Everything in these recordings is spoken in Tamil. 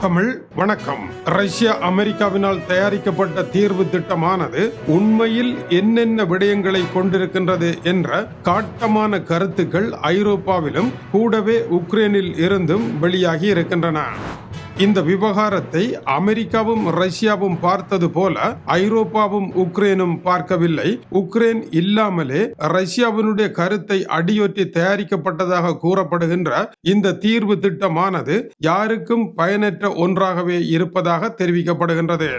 தமிழ் வணக்கம். ரஷ்யா அமெரிக்காவினால் தயாரிக்கப்பட்ட தீர்வு திட்டமானது உண்மையில் என்னென்ன விடயங்களை கொண்டிருக்கின்றது என்ற காட்டமான கருத்துக்கள் ஐரோப்பாவிலும் கூடவே உக்ரைனில் இருந்தும் வெளியாகி இருக்கின்றன. இந்த விவகாரத்தை அமெரிக்காவும் ரஷ்யாவும் பார்த்தது போல ஐரோப்பாவும் உக்ரைனும் பார்க்கவில்லை. உக்ரைன் இல்லாமலே ரஷ்யாவினுடைய கருத்தை அடியொற்றி தயாரிக்கப்பட்டதாக கூறப்படுகின்ற இந்த தீர்வு திட்டமானது யாருக்கும் பயனற்ற ஒன்றாகவே இருப்பதாக தெரிவிக்கப்படுகின்றது.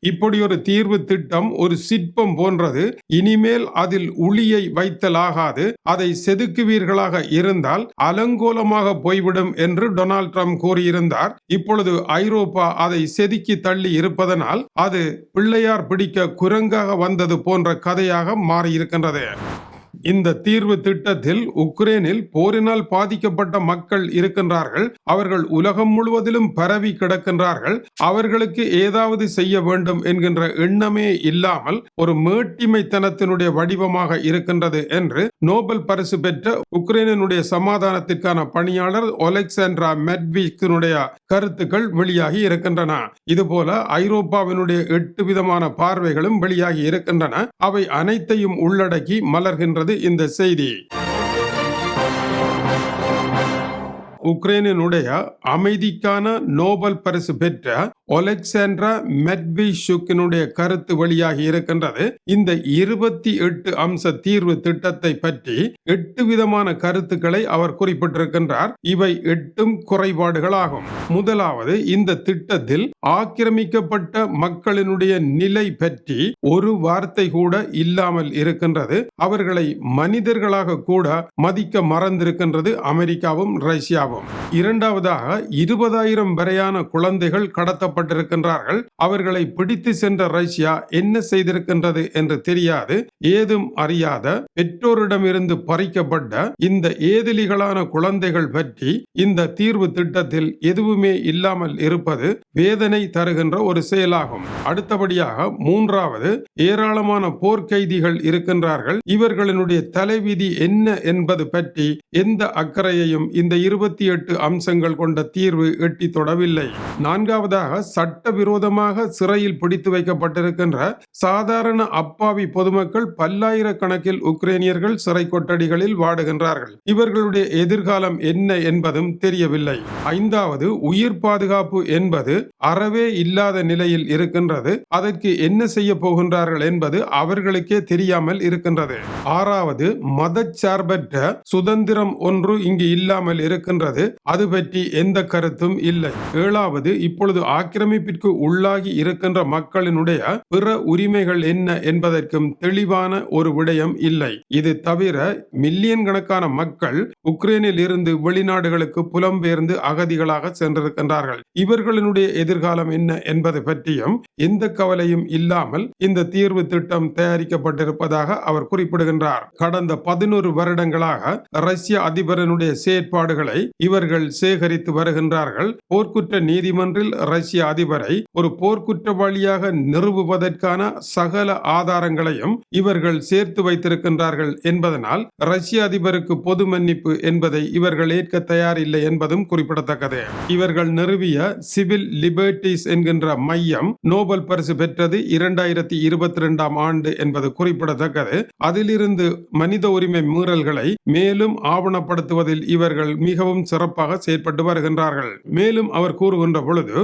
இப்படி ஒரு தீர்வு திட்டம் ஒரு சிற்பம் போன்றது. இனிமேல் அதில் உளியை வைத்தலாகாது. அதை செதுக்குவீர்களாக இருந்தால் அலங்கோலமாக போய்விடும் என்று டொனால்ட் ட்ரம்ப் கூறியிருந்தார். இப்பொழுது ஐரோப்பா அதை செதுக்கி தள்ளி இருப்பதனால் அது பிள்ளையார் பிடிக்க குரங்காக வந்தது போன்ற கதையாக மாறியிருக்கின்றது. இந்த தீர்வு திட்டத்தில் உக்ரைனில் போரினால் பாதிக்கப்பட்ட மக்கள் இருக்கின்றார்கள். அவர்கள் உலகம் முழுவதிலும் பரவி கிடக்கின்றார்கள். அவர்களுக்கு ஏதாவது செய்ய வேண்டும் என்கின்ற எண்ணமே இல்லாமல் ஒரு மேட்டிமைத்தனத்தினுடைய வடிவமாக இருக்கின்றது என்று நோபல் பரிசு பெற்ற உக்ரைனினுடைய சமாதானத்திற்கான பணியாளர் ஒலெக்சாண்ட்ரா மெட்விக்கினுடைய கருத்துக்கள் வெளியாகி இருக்கின்றன. இதுபோல ஐரோப்பாவினுடைய எட்டு விதமான பார்வைகளும் வெளியாகி இருக்கின்றன. அவை அனைத்தையும் உள்ளடக்கி மலர்கின்றது இந்த செய்தி. உக்ரைனினுடைய அமைதிக்கான நோபல் பரிசு பெற்ற ஒலெக்சாண்ட்ரா மெட்விஷுக்கினுடைய கருத்து வெளியாகி இருக்கின்றது. இந்த இருபத்தி எட்டு அம்ச தீர்வு திட்டத்தை பற்றி எட்டு விதமான கருத்துக்களை அவர் குறிப்பிட்டிருக்கின்றார். இவை எட்டும் குறைபாடுகளாகும். முதலாவது இந்த திட்டத்தில் ஆக்கிரமிக்கப்பட்ட மக்களினுடைய நிலை பற்றி ஒரு வார்த்தை கூட இல்லாமல் இருக்கின்றது. அவர்களை மனிதர்களாக கூட மதிக்க மறந்திருக்கின்றது அமெரிக்காவும் ரஷ்யாவும். இரண்டாவதாக இருபதாயிரம் வரையான குழந்தைகள் கடத்த கடத்தப்பட்டிருக்கின்றார்கள் அவர்களை பிடித்து சென்ற ரஷ்யா என்ன செய்திருக்கின்றது என்று தெரியாது. ஏதும் அறியாத பெற்றோரிடமிருந்து பறிக்கப்பட்ட இந்த ஏதிலிகளான குழந்தைகள் பற்றி இந்த தீர்வு திட்டத்தில் எதுவுமே இல்லாமல் இருப்பது வேதனை தருகின்ற ஒரு செயலாகும். அடுத்தபடியாக மூன்றாவது ஏராளமான போர்க்கைதிகள் இருக்கின்றார்கள். இவர்களினுடைய தலைவிதி என்ன என்பது பற்றி எந்த அக்கறையையும் இந்த இருபத்தி எட்டு அம்சங்கள் கொண்ட தீர்வு எட்டி தொடவில்லை. நான்காவதாக சட்டவிரோதமாக சிறையில் பிடித்து வைக்கப்பட்டிருக்கின்ற சாதாரண அப்பாவி பொதுமக்கள் பல்லாயிரக்கணக்கில் உக்ரைனியர்கள் சிறை கொட்டடிகளில் வாடுகின்றார்கள். இவர்களுடைய எதிர்காலம் என்ன என்பதும் தெரியவில்லை. ஐந்தாவது உயிர் பாதுகாப்பு என்பது அறவே இல்லாத நிலையில் இருக்கின்றது. அதற்கு என்ன செய்ய போகின்றார்கள் என்பது அவர்களுக்கே தெரியாமல் இருக்கின்றது. ஆறாவது மதச்சார்பற்ற சுதந்திரம் ஒன்று இங்கு இல்லாமல் இருக்கின்றது. அது பற்றி எந்த கருத்தும் இல்லை. ஏழாவது இப்பொழுது ஆக்கிரமிப்பிற்கு உள்ளாகி இருக்கின்ற மக்களினுடைய பிற உரிமைகள் என்ன என்பதற்கும் தெளிவான ஒரு விடயம் இல்லை. இது தவிர மில்லியன் கணக்கான மக்கள் உக்ரைனில் இருந்து வெளிநாடுகளுக்கு புலம்பெயர்ந்து அகதிகளாக சென்றிருக்கின்றார்கள். இவர்களினுடைய எதிர்காலம் என்ன என்பது பற்றியும் எந்த கவலையும் இல்லாமல் இந்த தீர்வு திட்டம் தயாரிக்கப்பட்டிருப்பதாக அவர் குறிப்பிடுகின்றார். கடந்த பதினோரு வருடங்களாக ரஷ்ய அதிபரனுடைய செயற்பாடுகளை இவர்கள் சேகரித்து வருகின்றார்கள். போர்க்குற்ற நீதிமன்றில் ரஷ்ய அதிபரை ஒரு போர்க்குற்றவாளியாக நிறுவுவதற்கான சகல ஆதாரங்களையும் இவர்கள் சேர்த்து வைத்திருக்கின்றார்கள் என்பதனால் ரஷ்ய அதிபருக்கு பொது மன்னிப்பு என்பதை இவர்கள் ஏற்க தயாரில்லை என்பதும் குறிப்பிடத்தக்கது. இவர்கள் நிறுவிய சிவில் லிபர்டிஸ் என்கின்ற மையம் நோபல் பரிசு பெற்றது இரண்டாயிரத்தி இருபத்தி ரெண்டாம் ஆண்டு என்பது குறிப்பிடத்தக்கது. அதிலிருந்து மனித உரிமை மீறல்களை மேலும் ஆவணப்படுத்துவதில் இவர்கள் மிகவும் சிறப்பாக செயற்பட்டு வருகின்றார்கள். மேலும் அவர் கூறுகின்ற பொழுது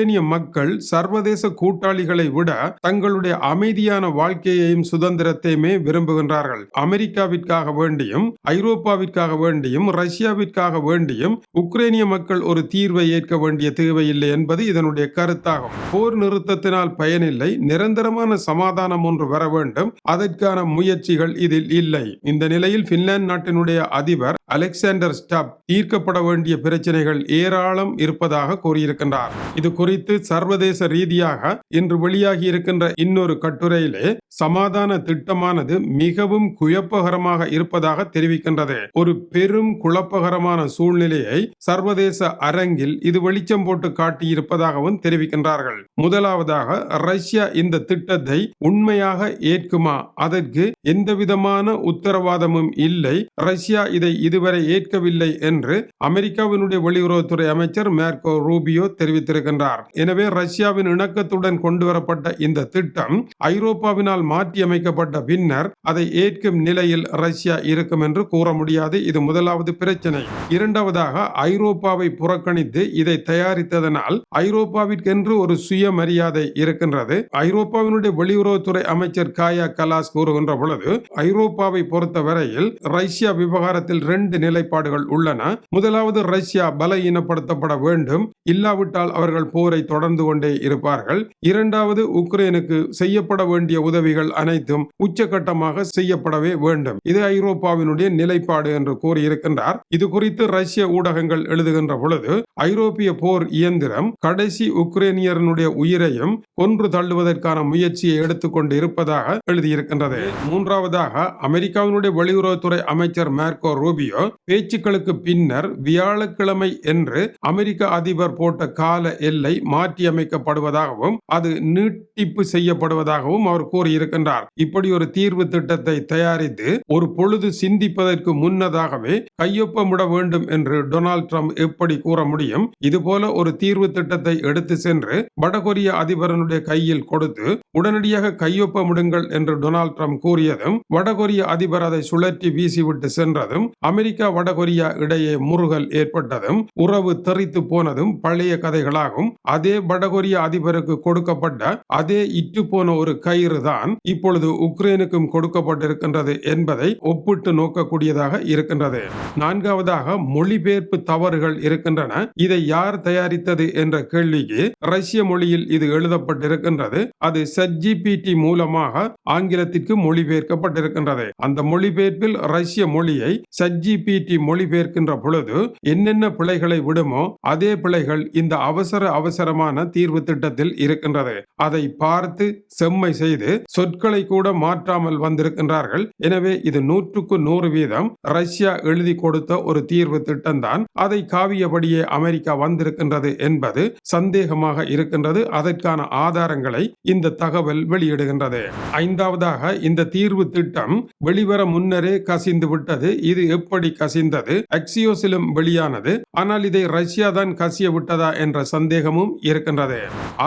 உக்ரைனிய மக்கள் சர்வதேச கூட்டாளிகளை விட தங்களுடைய அமைதியான வாழ்க்கையையும் சுதந்திரத்தையுமே விரும்புகின்றார்கள். அமெரிக்காவிற்காக வேண்டியும் ஐரோப்பாவிற்காக வேண்டியும் ரஷ்யாவிற்காக வேண்டியும் உக்ரைனிய மக்கள் ஒரு தீர்வை ஏற்க வேண்டிய தேவையில்லை என்பது இதனுடைய கருத்தாகும். போர் நிறுத்தத்தினால் பயனில்லை நிரந்தரமான சமாதானம் ஒன்று வர வேண்டும். அதற்கான முயற்சிகள் இதில் இல்லை. இந்த நிலையில் பின்லாந்து நாட்டினுடைய அதிபர் அலெக்சாண்டர் ஸ்டப் தீர்க்கப்பட வேண்டிய பிரச்சனைகள் ஏராளம் இருப்பதாக கூறியிருக்கின்றார். இது குறித்து குறித்து சர்வதேச ரீதியாக இன்று வெளியாகி இருக்கின்ற இன்னொரு கட்டுரையிலே சமாதான திட்டமானது மிகவும் குழப்பகரமாக இருப்பதாக தெரிவிக்கின்றது. ஒரு பெரும் குழப்பகரமான சூழ்நிலையை சர்வதேச அரங்கில் இது வெளிச்சம் போட்டு காட்டியிருப்பதாகவும் தெரிவிக்கின்றார்கள். முதலாவதாக ரஷ்யா இந்த திட்டத்தை உண்மையாக ஏற்குமா? அதற்கு எந்தவிதமான உத்தரவாதமும் இல்லை. ரஷ்யா இதை இதுவரை ஏற்கவில்லை என்று அமெரிக்காவினுடைய வெளியுறவுத்துறை அமைச்சர் மேர்கோ ரூபியோ தெரிவித்திருக்கின்றார். எனவே ரஷ்யாவின் இணக்கத்துடன் கொண்டு வரப்பட்ட இந்த திட்டம் ஐரோப்பாவினால் மாற்றியமைக்கப்பட்ட பின்னர் அதை ஏற்கும் நிலையில் ரஷ்யா இருக்கும் என்று கூற முடியாது. இது முதலாவது பிரச்சனை. இரண்டாவதாக ஐரோப்பாவை புறக்கணித்து இதை தயாரித்ததனால் ஐரோப்பாவிற்கென்று ஒரு சுயமரியாதை இருக்கின்றது. ஐரோப்பாவினுடைய வெளியுறவுத்துறை அமைச்சர் காயா கலாஸ் கூறுகின்ற பொழுது ஐரோப்பாவை பொறுத்தவரையில் ரஷ்யா விவகாரத்தில் ரெண்டு நிலைப்பாடுகள் உள்ளன. முதலாவது ரஷ்யா பல இனப்படுத்தப்பட வேண்டும். இல்லாவிட்டால் அவர்கள் போரை தொடர்ந்து கொண்டே இருப்பார்கள். இரண்டாவது உக்ரைனுக்கு செய்யப்பட வேண்டிய உதவிகள் அனைத்தும் உச்சகட்டமாக செய்யப்படவே வேண்டும். இது ஐரோப்பாவினுடைய நிலைப்பாடு என்று கூறியிருக்கின்றார். இது குறித்து ரஷ்ய ஊடகங்கள் எழுதுகின்ற பொழுது ஐரோப்பிய போர் இயந்திரம் கடைசி உக்ரைனியரனுடைய உயிரையும் கொன்று தள்ளுவதற்கான முயற்சியை எடுத்துக்கொண்டு இருப்பதாக எழுதியிருக்கின்றது. மூன்றாவதாக அமெரிக்காவினுடைய வெளியுறவுத்துறை அமைச்சர் மேர்கோ ரூபியோ பேச்சுக்களுக்கு பின்னர் வியாழக்கிழமை என்று அமெரிக்க அதிபர் போட்ட கால எல்லை மாற்றியமைக்கப்படுவதாகவும் அது நீட்டிப்பு செய்யப்படுவதாகவும் அவர் கூறியிருக்கின்றார். இப்படி ஒரு தீர்வு திட்டத்தை தயாரித்து ஒரு பொழுது சிந்திப்பதற்கு முன்னதாகவே கையொப்பமிட வேண்டும் என்று டொனால்ட் ட்ரம்ப் எப்படி கூற முடியும்? இதுபோல ஒரு தீர்வு திட்டத்தை எடுத்து சென்று வடகொரிய அதிபரனுடைய கையில் கொடுத்து உடனடியாக கையொப்பமிடுங்கள் என்று டொனால்ட் ட்ரம்ப் கூறியதும் வடகொரிய அதிபர் அதை சுழற்றி வீசிவிட்டு சென்றதும் அமெரிக்கா வடகொரியா இடையே முறுகல் ஏற்பட்டதும் உறவு தெரித்து போனதும் பழைய கதைகளாகும். அதே வடகொரிய அதிபருக்கு கொடுக்கப்பட்ட அதே இட்டு போன ஒரு கயிறு தான் இப்பொழுது உக்ரைனுக்கும் கொடுக்கப்பட்டிருக்கின்றது என்பதை ஒப்பிட்டு நோக்கக்கூடியதாக இருக்கின்றது. நான்காவதாக மொழிபெயர்ப்பு தவறுகள் இருக்கின்றன. இதை யார் தயாரித்தது என்ற கேள்விக்கு ரஷ்ய மொழியில் இது எழுதப்பட்டிருக்கின்றது. அது சஜ்ஜிபிடி மூலமாக ஆங்கிலத்திற்கு மொழிபெயர்க்கப்பட்டிருக்கின்றது. அந்த மொழிபெயர்ப்பில் ரஷ்ய மொழியை சஜ்ஜிபிடி மொழிபெயர்க்கின்ற பொழுது என்னென்ன பிழைகளை விடுமோ அதே பிழைகள் இந்த அவசர அவசர அவசரமான தீர்வு திட்டத்தில் இருக்கின்றது. அதை பார்த்து செம்மை செய்து சொற்களை கூட மாற்றாமல் வந்திருக்கின்றார்கள். எனவே இது நூற்றுக்கு நூறு வீதம். ரஷ்யா எழுதி கொடுத்த ஒரு தீர்வு திட்டம்தான். அதை காவியபடியே அமெரிக்கா வந்திருக்கின்றது என்பது சந்தேகமாக இருக்கின்றது. அதற்கான ஆதாரங்களை இந்த தகவல் வெளியிடுகின்றது. ஐந்தாவதாக இந்த தீர்வு திட்டம் வெளிவர முன்னரே கசிந்து விட்டது. இது எப்படி கசிந்தது? அக்சியோசிலும் வெளியானது. ஆனால் இதை ரஷ்யா தான் கசிய விட்டதா என்ற சந்தேகமும் இருக்கின்றது.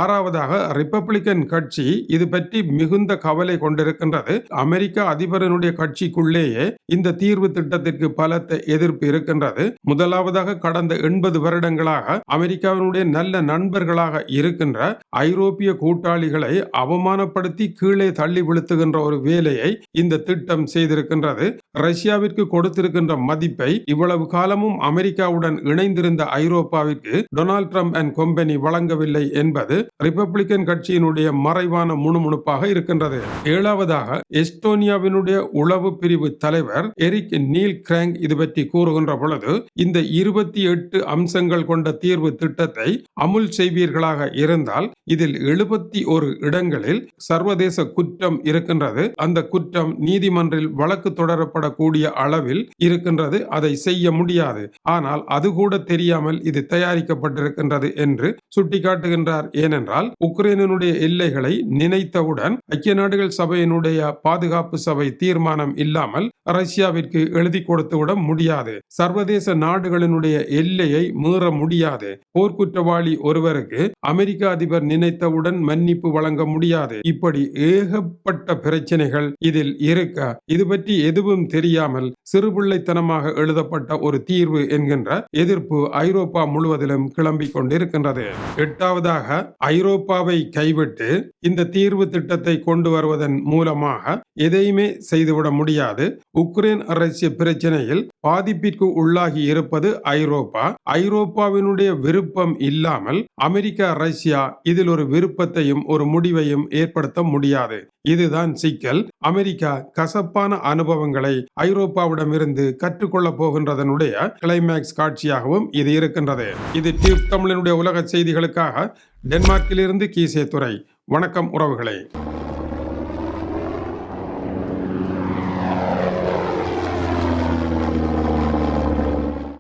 ஆறாவதாக ரிப்பப்ளிக்கன் கட்சி இது பற்றி மிகுந்த கவலை கொண்டிருக்கின்றது. அமெரிக்க அதிபரனுடைய கட்சிக்குள்ளேயே இந்த தீர்வு திட்டத்திற்கு பலத்த எதிர்ப்பு இருக்கின்றது. முதலாவதாக கடந்த எண்பது வருடங்களாக அமெரிக்காவினுடைய நல்ல நண்பர்களாக இருக்கின்ற ஐரோப்பிய கூட்டாளிகளை அவமானப்படுத்தி கீழே தள்ளி விழுத்துகின்ற ஒரு வேலையை இந்த திட்டம் செய்திருக்கின்றது. ரஷ்யாவிற்கு கொடுத்திருக்கின்ற மதிப்பை இவ்வளவு காலமும் அமெரிக்காவுடன் இணைந்திருந்த ஐரோப்பாவிற்கு டொனால்ட் ட்ரம்ப் அண்ட் கம்பெனி வழங்கவில்லை என்பது ரிப்பப்ளிக்கன் கட்சியினுடைய மறைவான முணுமுணுப்பாக இருக்கின்றது. ஏழாவதாக எஸ்டோனியாவினுடைய உளவு பிரிவு தலைவர் எரிக் நீல் கிராங் இது பற்றி கூறுகின்ற பொழுது இந்த இருபத்தி எட்டு அம்சங்கள் கொண்ட தீர்வு திட்டத்தை அமுல் செய்வீர்களாக இருந்தால் இதில் எழுபத்தி ஒரு இடங்களில் சர்வதேச குற்றம் இருக்கின்றது. அந்த குற்றம் நீதிமன்றில் வழக்கு தொடரப்படக்கூடிய அளவில் இருக்கின்றது. அதை செய்ய முடியாது. ஆனால் அது கூட தெரியாமல் இது தயாரிக்கப்பட்டிருக்கின்றது என்று சுட்டிக்காட்டுகின்றார். ஏனென்றால் உக்ரைனுடைய எல்லைகளை நினைத்தவுடன் ஐக்கிய நாடுகள் சபையினுடைய பாதுகாப்பு சபை தீர்மானம் இல்லாமல் ரஷ்யாவிற்கு எழுதி கொடுத்து விட முடியாது. சர்வதேச நாடுகளினுடைய எல்லையை மீற முடியாது. போர்க்குற்றவாளி ஒருவருக்கு அமெரிக்க அதிபர் நினைத்தவுடன் மன்னிப்பு வழங்க முடியாது. இப்படி ஏகப்பட்ட பிரச்சனைகள் இதில் இருக்க இது பற்றி எதுவும் தெரியாமல் சிறுபிள்ளைத்தனமாக எழுதப்பட்ட ஒரு தீர்வு என்கின்ற எதிர்ப்பு ஐரோப்பா முழுவதிலும் கிளம்பிக் கொண்டிருக்கின்றது. எட்டாவதாக ஐரோப்பாவை கைவிட்டு இந்த தீர்வு திட்டத்தை கொண்டு வருவதன் மூலமாக எதையுமே செய்துவிட முடியாது. உக்ரைன் ரஷ்ய பிரச்சனையில் பாதிப்பிற்கு உள்ளாகி இருப்பது ஐரோப்பா. ஐரோப்பாவினுடைய விருப்பம் இல்லாமல் அமெரிக்கா ரஷ்யா இதில் ஒரு விருப்பத்தையும் ஒரு முடிவையும் ஏற்படுத்த முடியாது. இதுதான் சிக்கல். அமெரிக்கா கசப்பான அனுபவங்களை ஐரோப்பாவிடமிருந்து கற்றுக்கொள்ளப் போகின்றதனுடைய கிளைமேக்ஸ் காட்சியாகவும் இது இருக்கின்றது. இது டியூப் தமிழனுடைய உலக செய்திகளுக்காக டென்மார்க்கிலிருந்து கீசே துறை வணக்கம் உறவுகளே.